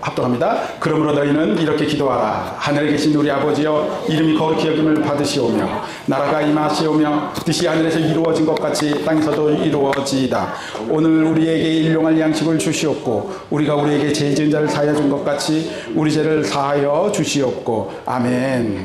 합동합니다. 그러므로 너희는 이렇게 기도하라. 하늘에 계신 우리 아버지여 이름이 거룩히 여김을 받으시오며 나라가 임하시오며 뜻이 하늘에서 이루어진 것 같이 땅에서도 이루어지이다. 오늘 우리에게 일용할 양식을 주시옵고 우리가 우리에게 죄 지은 자를 사하여 준 것 같이 우리 죄를 사하여 주시옵고 아멘.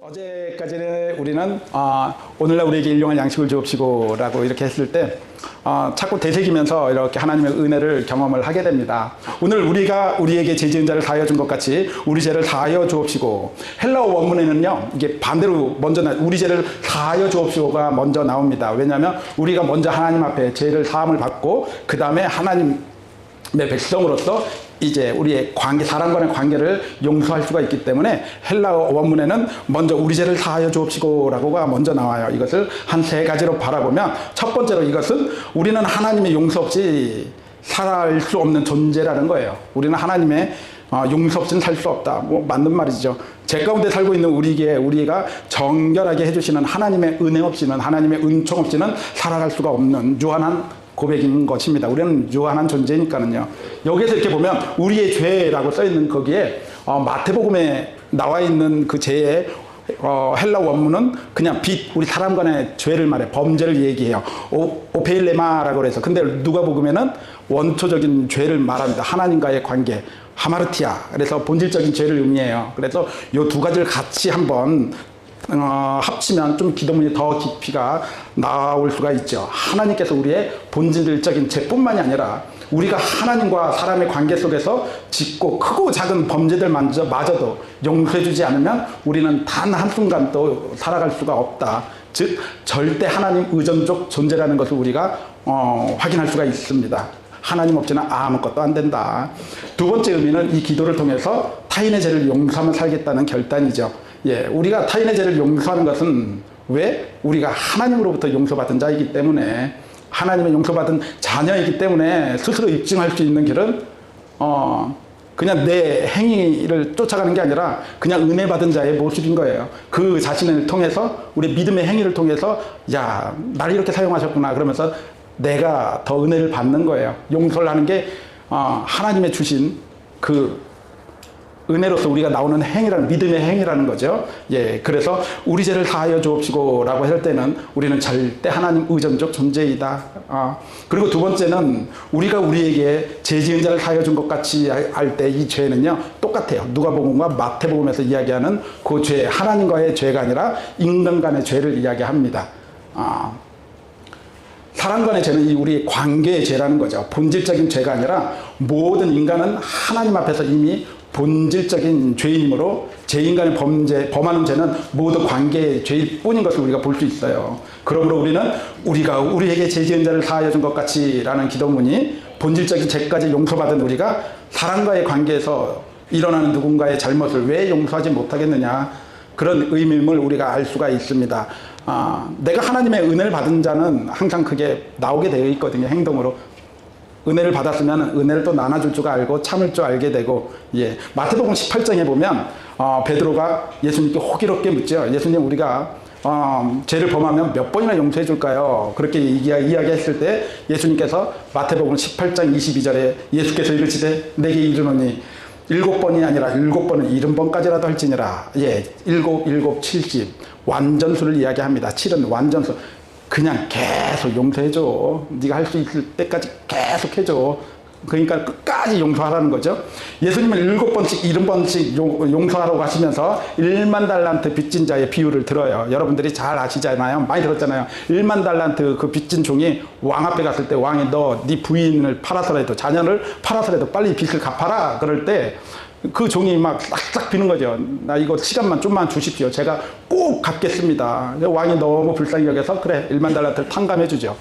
어제 까지는 우리는 아, 오늘날 우리에게 일용할 양식을 주옵시고라고 이렇게 했을 때 아, 자꾸 되새기면서 이렇게 하나님의 은혜를 경험을 하게 됩니다. 오늘 우리가 우리에게 죄 지은 자를 사하여 준 것 같이 우리 죄를 사하여 주옵시고 헬라어 원문에는요 이게 반대로 먼저 나 우리 죄를 사하여 주옵시고가 먼저 나옵니다. 왜냐하면 우리가 먼저 하나님 앞에 죄를 사함을 받고 그 다음에 하나님 내 백성으로서 이제 우리의 관계 사람과의 관계를 용서할 수가 있기 때문에 헬라어 원문에는 먼저 우리 죄를 사하여 주옵시고라고가 먼저 나와요. 이것을 한 세 가지로 바라보면 첫 번째로 이것은 우리는 하나님의 용서 없이 살아갈 수 없는 존재라는 거예요. 우리는 하나님의 어, 용서 없이는 살 수 없다. 뭐 맞는 말이죠. 제 가운데 살고 있는 우리에게 우리가 정결하게 해주시는 하나님의 은혜 없이는 하나님의 은총 없이는 살아갈 수가 없는 유한한 고백인 것입니다. 우리는 유한한 존재니까는요. 여기에서 이렇게 보면 우리의 죄라고 써 있는 거기에 어, 마태복음에 나와 있는 그 죄의 어, 헬라 원문은 그냥 빛 우리 사람 간의 죄를 말해 범죄를 얘기해요. 오, 오페일레마라고 그래서 근데 누가복음에는 원초적인 죄를 말합니다. 하나님과의 관계 하마르티아 그래서 본질적인 죄를 의미해요. 그래서 이두 가지를 같이 한번 어, 합치면 좀 기도문이 더 깊이가 나올 수가 있죠. 하나님께서 우리의 본질적인 죄뿐만이 아니라 우리가 하나님과 사람의 관계 속에서 짓고 크고 작은 범죄들 마저, 마저도 용서해주지 않으면 우리는 단 한순간도 살아갈 수가 없다. 즉, 절대 하나님 의존적 존재라는 것을 우리가 어, 확인할 수가 있습니다. 하나님 없이는 아무것도 안 된다. 두 번째 의미는 이 기도를 통해서 타인의 죄를 용서하며 살겠다는 결단이죠. 예, 우리가 타인의 죄를 용서하는 것은 왜? 우리가 하나님으로부터 용서받은 자이기 때문에 하나님의 용서받은 자녀이기 때문에 스스로 입증할 수 있는 길은 어 그냥 내 행위를 쫓아가는 게 아니라 그냥 은혜 받은 자의 모습인 거예요. 그 자신을 통해서 우리 믿음의 행위를 통해서 야, 날 이렇게 사용하셨구나 그러면서 내가 더 은혜를 받는 거예요. 용서를 하는 게 어, 하나님의 주신 그 은혜로서 우리가 나오는 행위라는 믿음의 행위라는 거죠. 예, 그래서 우리 죄를 사하여 주옵시고라고 할 때는 우리는 절대 하나님 의존적 존재이다. 어, 그리고 두 번째는 우리가 우리에게 죄 지은 자를 사하여 준 것 같이 할 때 이 죄는요 똑같아요. 누가복음과 마태복음에서 이야기하는 그 죄, 하나님과의 죄가 아니라 인간 간의 죄를 이야기합니다. 어, 사람 간의 죄는 이 우리 관계의 죄라는 거죠. 본질적인 죄가 아니라 모든 인간은 하나님 앞에서 이미 본질적인 죄인이므로 죄인간의 범죄, 범하는 죄는 모두 관계의 죄일 뿐인 것을 우리가 볼 수 있어요. 그러므로 우리는 우리가 우리에게 죄 지은 자를 사하여 준 것 같이라는 기도문이 본질적인 죄까지 용서받은 우리가 사람과의 관계에서 일어나는 누군가의 잘못을 왜 용서하지 못하겠느냐 그런 의미임을 우리가 알 수가 있습니다. 아, 내가 하나님의 은혜를 받은 자는 항상 그게 나오게 되어 있거든요. 행동으로. 은혜를 받았으면 은혜를 또 나눠줄 줄 알고 참을 줄 알게 되고 예. 마태복음 18장에 보면 어, 베드로가 예수님께 호기롭게 묻죠 예수님 우리가 어, 죄를 범하면 몇 번이나 용서해 줄까요? 그렇게 이야기, 이야기했을 때 예수님께서 마태복음 18장 22절에 예수께서 이르시되 내게 이르노니 일곱 번이 아니라 일곱 번은 일흔 번까지라도 할지니라. 예 일곱 일곱 칠십. 완전수를 이야기합니다. 칠은 완전수 그냥 계속 용서해줘. 네가 할 수 있을 때까지 계속 해줘. 그러니까 끝까지 용서하라는 거죠. 예수님은 일곱 번씩, 일흔 번씩 용서하라고 하시면서 1만 달란트 빚진 자의 비유를 들어요. 여러분들이 잘 아시잖아요. 많이 들었잖아요. 1만 달란트 그 빚진 종이 왕 앞에 갔을 때 왕이 너 네 부인을 팔아서라도 자녀를 팔아서라도 빨리 빚을 갚아라. 그럴 때 그 종이 막 싹싹 비는 거죠. 나 이거 시간만 좀만 주십시오. 제가 꼭 갚겠습니다. 왕이 너무 불쌍히 여겨서 그래 1만 달란트를 탕감해 주죠.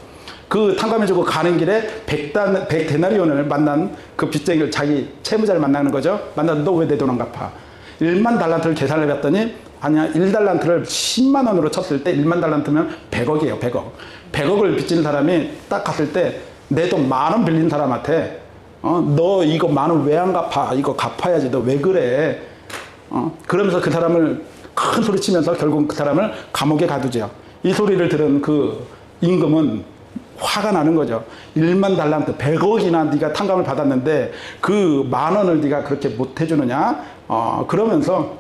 그 탕감해주고 가는 길에 백단 백데나리온을 만난 그 빚쟁이를 자기 채무자를 만나는 거죠. 만나서 너 왜 내 돈 안 갚아? 1만 달란트를 계산을 해봤더니 아니야 1달란트를 10만 원으로 쳤을 때 1만 달란트면 100억이에요 100억 100억을 빚진 사람이 딱 갔을 때 내 돈 만 원 빌린 사람한테 어, 너 이거 만 원 왜 안 갚아? 이거 갚아야지. 너 왜 그래? 어, 그러면서 그 사람을 큰 소리 치면서 결국 그 사람을 감옥에 가두죠. 이 소리를 들은 그 임금은 화가 나는 거죠. 1만 달란트, 100억이나 네가 탕감을 받았는데 그 만 원을 네가 그렇게 못 해주느냐? 어, 그러면서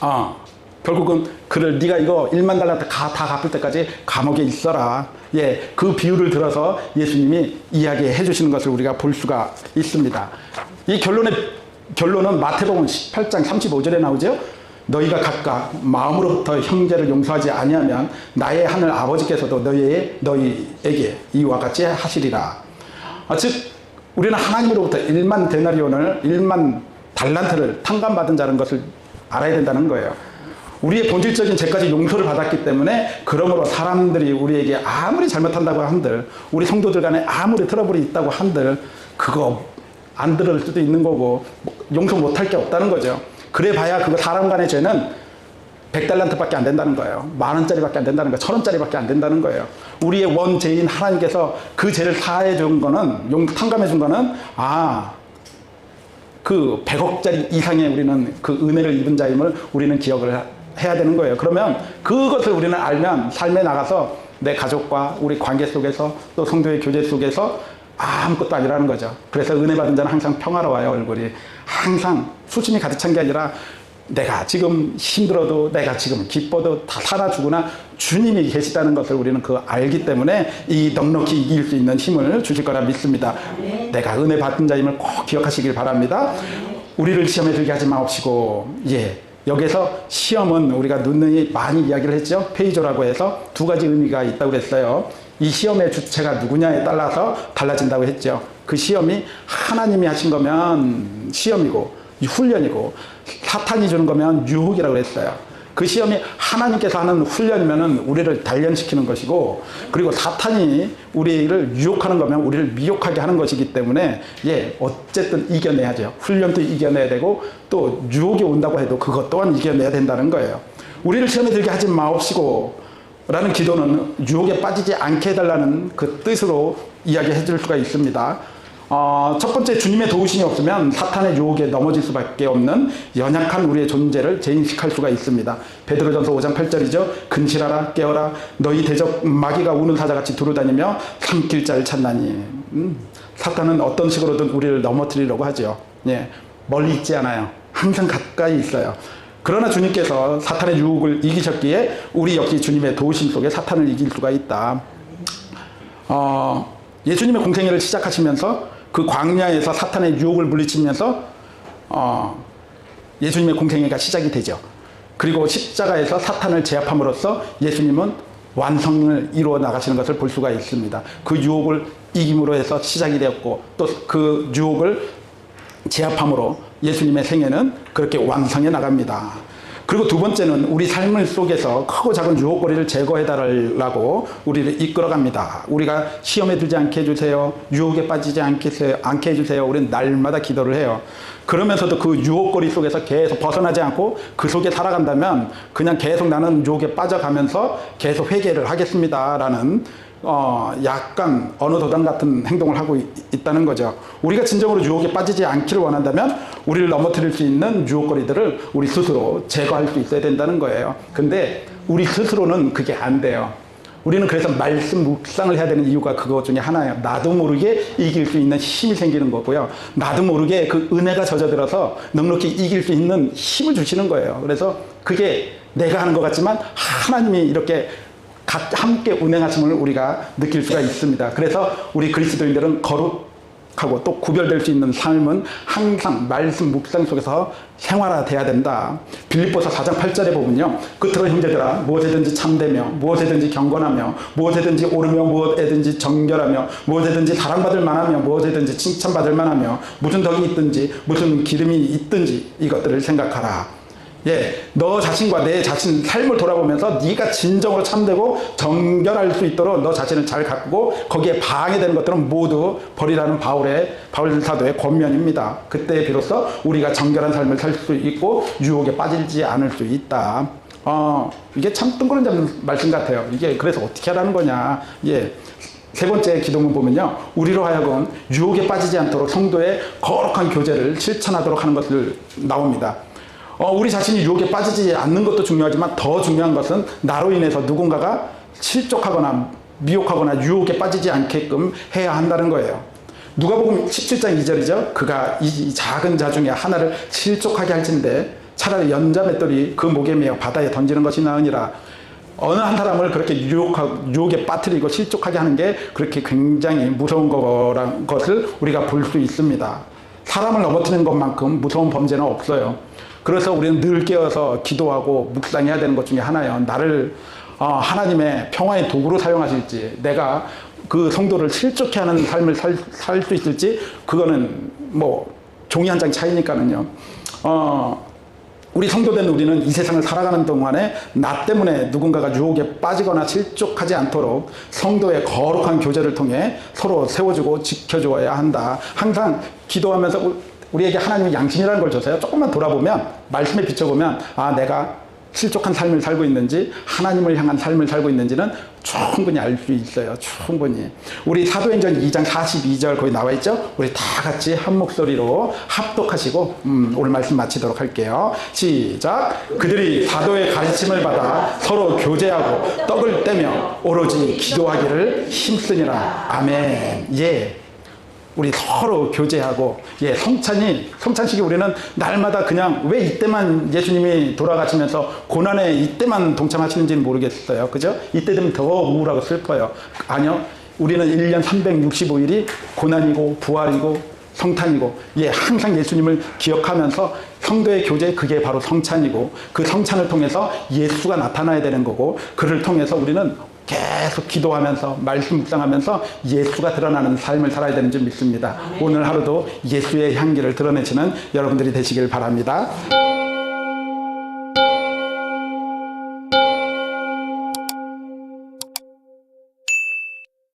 어, 결국은 그를 네가 이거 1만 달란트 가, 다 갚을 때까지 감옥에 있어라. 예, 그 비유를 들어서 예수님이 이야기해 주시는 것을 우리가 볼 수가 있습니다. 이 결론의 결론은 마태복음 18장 35절에 나오죠. 너희가 각각 마음으로부터 형제를 용서하지 아니하면 나의 하늘 아버지께서도 너희 너희에게 이와 같이 하시리라. 아, 즉 우리는 하나님으로부터 1만 데나리온을 1만 달란트를 탕감받은 자는 것을 알아야 된다는 거예요. 우리의 본질적인 죄까지 용서를 받았기 때문에 그러므로 사람들이 우리에게 아무리 잘못한다고 한들 우리 성도들 간에 아무리 트러블이 있다고 한들 그거 안 들을 수도 있는 거고 용서 못할 게 없다는 거죠. 그래 봐야 그거 사람 간의 죄는 100달란트밖에 안 된다는 거예요. 만 원짜리밖에 안 된다는 거예요. 천 원짜리밖에 안 된다는 거예요. 우리의 원죄인 하나님께서 그 죄를 사해 준 거는 용 탕감해 준 거는 아 그 100억짜리 이상의 우리는 그 은혜를 입은 자임을 우리는 기억을 해야 되는 거예요. 그러면 그것을 우리는 알면 삶에 나가서 내 가족과 우리 관계 속에서 또 성도의 교제 속에서 아무것도 아니라는 거죠. 그래서 은혜 받은 자는 항상 평화로워요, 얼굴이. 항상 수심이 가득 찬 게 아니라 내가 지금 힘들어도 내가 지금 기뻐도 다 살아주구나 주님이 계시다는 것을 우리는 그 알기 때문에 이 넉넉히 이길 수 있는 힘을 주실 거라 믿습니다. 내가 은혜 받은 자임을 꼭 기억하시길 바랍니다. 우리를 시험에 들게 하지 마옵시고 예 여기서 시험은 우리가 눈이 많이 이야기를 했죠 페이조라고 해서 두 가지 의미가 있다고 그랬어요. 이 시험의 주체가 누구냐에 따라서 달라진다고 했죠. 그 시험이 하나님이 하신 거면 시험이고 훈련이고 사탄이 주는 거면 유혹이라고 그랬어요. 그 시험이 하나님께서 하는 훈련이면은 우리를 단련시키는 것이고 그리고 사탄이 우리를 유혹하는 거면 우리를 미혹하게 하는 것이기 때문에 예 어쨌든 이겨내야죠. 훈련도 이겨내야 되고 또 유혹이 온다고 해도 그것 또한 이겨내야 된다는 거예요. 우리를 시험에 들게 하지 마옵시고 라는 기도는 유혹에 빠지지 않게 해달라는 그 뜻으로 이야기해 줄 수가 있습니다. 어, 첫 번째 주님의 도우심이 없으면 사탄의 유혹에 넘어질 수밖에 없는 연약한 우리의 존재를 재인식할 수가 있습니다. 베드로전서 5장 8절이죠. 근실하라 깨어라 너희 대적 마귀가 우는 사자같이 두루다니며 삼킬 자를 찾나니 음, 사탄은 어떤 식으로든 우리를 넘어뜨리려고 하죠. 예, 멀리 있지 않아요. 항상 가까이 있어요. 그러나 주님께서 사탄의 유혹을 이기셨기에 우리 역시 주님의 도우심 속에 사탄을 이길 수가 있다. 어, 예수님의 공생애를 시작하시면서 그 광야에서 사탄의 유혹을 물리치면서 어, 예수님의 공생애가 시작이 되죠. 그리고 십자가에서 사탄을 제압함으로써 예수님은 완성을 이루어 나가시는 것을 볼 수가 있습니다. 그 유혹을 이김으로 해서 시작이 되었고 또 그 유혹을 제압함으로 예수님의 생애는 그렇게 완성해 나갑니다. 그리고 두 번째는 우리 삶을 속에서 크고 작은 유혹거리를 제거해 달라고 우리를 이끌어 갑니다. 우리가 시험에 들지 않게 해주세요. 유혹에 빠지지 않게 해주세요. 우리는 날마다 기도를 해요. 그러면서도 그 유혹거리 속에서 계속 벗어나지 않고 그 속에 살아간다면 그냥 계속 나는 유혹에 빠져가면서 계속 회개를 하겠습니다라는 어, 약간 어느 도당 같은 행동을 하고 있, 다는 거죠. 우리가 진정으로 유혹에 빠지지 않기를 원한다면 우리를 넘어뜨릴 수 있는 유혹거리들을 우리 스스로 제거할 수 있어야 된다는 거예요. 근데 우리 스스로는 그게 안 돼요. 우리는 그래서 말씀 묵상을 해야 되는 이유가 그것 중에 하나예요. 나도 모르게 이길 수 있는 힘이 생기는 거고요. 나도 모르게 그 은혜가 젖어들어서 넉넉히 이길 수 있는 힘을 주시는 거예요. 그래서 그게 내가 하는 것 같지만 하나님이 이렇게 함께 운행하심을 우리가 느낄 수가 있습니다. 그래서 우리 그리스도인들은 거룩하고 또 구별될 수 있는 삶은 항상 말씀 묵상 속에서 생활화돼야 된다. 빌립보서 4장 8절에 보면요. 끝으로 형제들아 무엇에든지 참되며 무엇에든지 경건하며 무엇에든지 오르며 무엇에든지 정결하며 무엇에든지 사랑받을 만하며 무엇에든지 칭찬받을 만하며 무슨 덕이 있든지 무슨 기름이 있든지 이것들을 생각하라. 예, 너 자신과 내 자신 삶을 돌아보면서 네가 진정으로 참되고 정결할 수 있도록 너 자신을 잘 가꾸고 거기에 방해되는 것들은 모두 버리라는 바울의 바울 사도의 권면입니다. 그때 비로소 우리가 정결한 삶을 살 수 있고 유혹에 빠지지 않을 수 있다. 어, 이게 참 뜬구름 잡는 말씀 같아요. 이게 그래서 어떻게 하라는 거냐. 예. 세 번째 기도문 보면요. 우리로 하여금 유혹에 빠지지 않도록 성도의 거룩한 교제를 실천하도록 하는 것을 나옵니다. 어, 우리 자신이 유혹에 빠지지 않는 것도 중요하지만 더 중요한 것은 나로 인해서 누군가가 실족하거나 미혹하거나 유혹에 빠지지 않게끔 해야 한다는 거예요. 누가복음 17장 2절이죠. 그가 이, 이 작은 자 중에 하나를 실족하게 할진데 차라리 연자 맷돌이 그 목에 매어 바다에 던지는 것이 나으니라. 어느 한 사람을 그렇게 유혹하, 유혹에 빠뜨리고 실족하게 하는 게 그렇게 굉장히 무서운 거란 것을 우리가 볼 수 있습니다. 사람을 넘어뜨리는 것만큼 무서운 범죄는 없어요. 그래서 우리는 늘 깨어서 기도하고 묵상해야 되는 것 중에 하나예요. 나를 어, 하나님의 평화의 도구로 사용하실지, 내가 그 성도를 실족해 하는 삶을 살 수 있을지, 그거는 뭐 종이 한 장 차이니까는요. 어, 우리 성도된 우리는 이 세상을 살아가는 동안에 나 때문에 누군가가 유혹에 빠지거나 실족하지 않도록 성도의 거룩한 교제를 통해 서로 세워주고 지켜줘야 한다. 항상 기도하면서 우- 우리에게 하나님이 양심이라는 걸 줘서요. 조금만 돌아보면 말씀에 비춰보면 아 내가 실족한 삶을 살고 있는지 하나님을 향한 삶을 살고 있는지는 충분히 알 수 있어요. 충분히. 우리 사도행전 2장 42절 거기 나와 있죠? 우리 다 같이 한 목소리로 합독하시고 음, 오늘 말씀 마치도록 할게요. 시작. 그들이 사도의 가르침을 받아 서로 교제하고 떡을 떼며 오로지 기도하기를 힘쓰니라. 아멘. 예. 우리 서로 교제하고 예 성찬이 성찬식이 우리는 날마다 그냥 왜 이때만 예수님이 돌아가시면서 고난에 이때만 동참하시는지는 모르겠어요. 그죠? 이때 되면 더 우울하고 슬퍼요. 아니요. 우리는 1년 365일이 고난이고 부활이고 성탄이고 예 항상 예수님을 기억하면서 성도의 교제 그게 바로 성찬이고 그 성찬을 통해서 예수가 나타나야 되는 거고 그를 통해서 우리는 계속 기도하면서 말씀 묵상하면서 예수가 드러나는 삶을 살아야 되는 줄 믿습니다. 오늘 하루도 예수의 향기를 드러내시는 여러분들이 되시길 바랍니다.